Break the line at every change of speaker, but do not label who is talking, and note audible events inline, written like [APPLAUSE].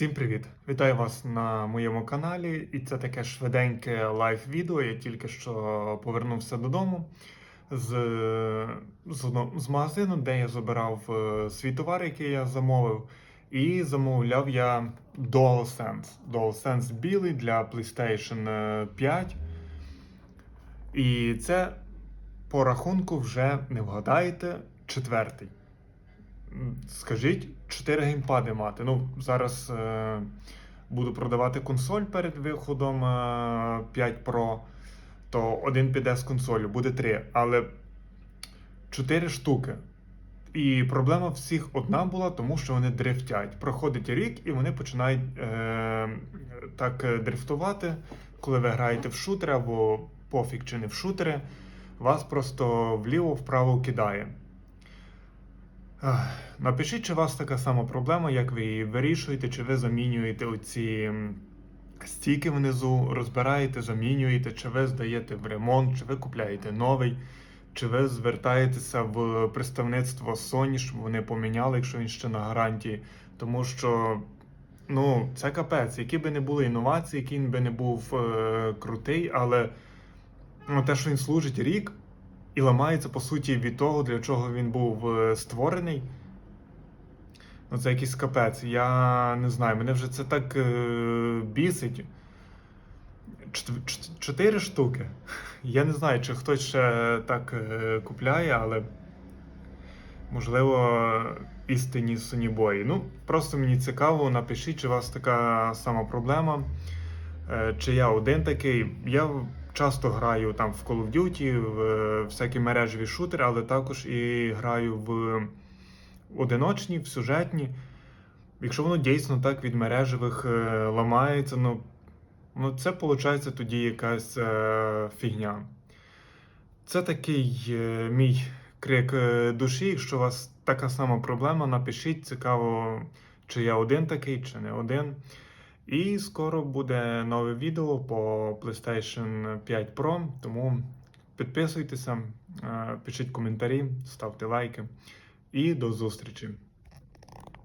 Всім привіт! Вітаю вас на моєму каналі. І це таке швиденьке лайв-відео. Я тільки що повернувся додому з, з, з магазину, де я забирав е, свій товар, який я замовив. І замовляв я DualSense. DualSense білий для PlayStation е, 5. І це по рахунку вже не вгадаєте четвертий. Скажіть, 4 геймпади мати. Ну, зараз е, буду продавати консоль перед виходом е, 5 Pro, то один піде з консолю, буде 3. Але 4 штуки. І проблема всіх одна була, тому що вони дрифтять. Проходить рік і вони починають е, так е, дрифтувати, коли ви граєте в шутери або пофіг чи не в шутери, вас просто вліво-вправо кидає. Напишіть, чи у вас така сама проблема, як ви її вирішуєте, чи ви замінюєте оці стійки внизу, розбираєте, замінюєте, чи ви здаєте в ремонт, чи ви купляєте новий, чи ви звертаєтеся в представництво Sony, щоб вони поміняли, якщо він ще на гарантії. Тому що ну, це капець, які би не були інновації, який би не був е, крутий, але ну, те, що він служить рік, і ламається по суті від того, для чого він був е, створений. Ну, це якийсь капець. Я не знаю, мене вже це так е, бісить. Чотири штуки. [LAUGHS] Я не знаю, чи хтось ще так е, купляє, але можливо істинні сонібої. Ну, просто мені цікаво, напишіть, чи у вас така сама проблема. Чи я один такий. Я часто граю там в Call of Duty, в е, всякі мережеві шутери, але також і граю в одиночні, в сюжетні. Якщо воно дійсно так від мережевих е, ламається, ну, ну це виходить тоді якась е, фігня. Це такий мій крик душі. Якщо у вас така сама проблема, напишіть цікаво, чи я один такий, чи не один. І скоро буде нове відео по PlayStation 5 Pro, тому підписуйтеся, е, пишіть коментарі, ставте лайки. І до зустрічі!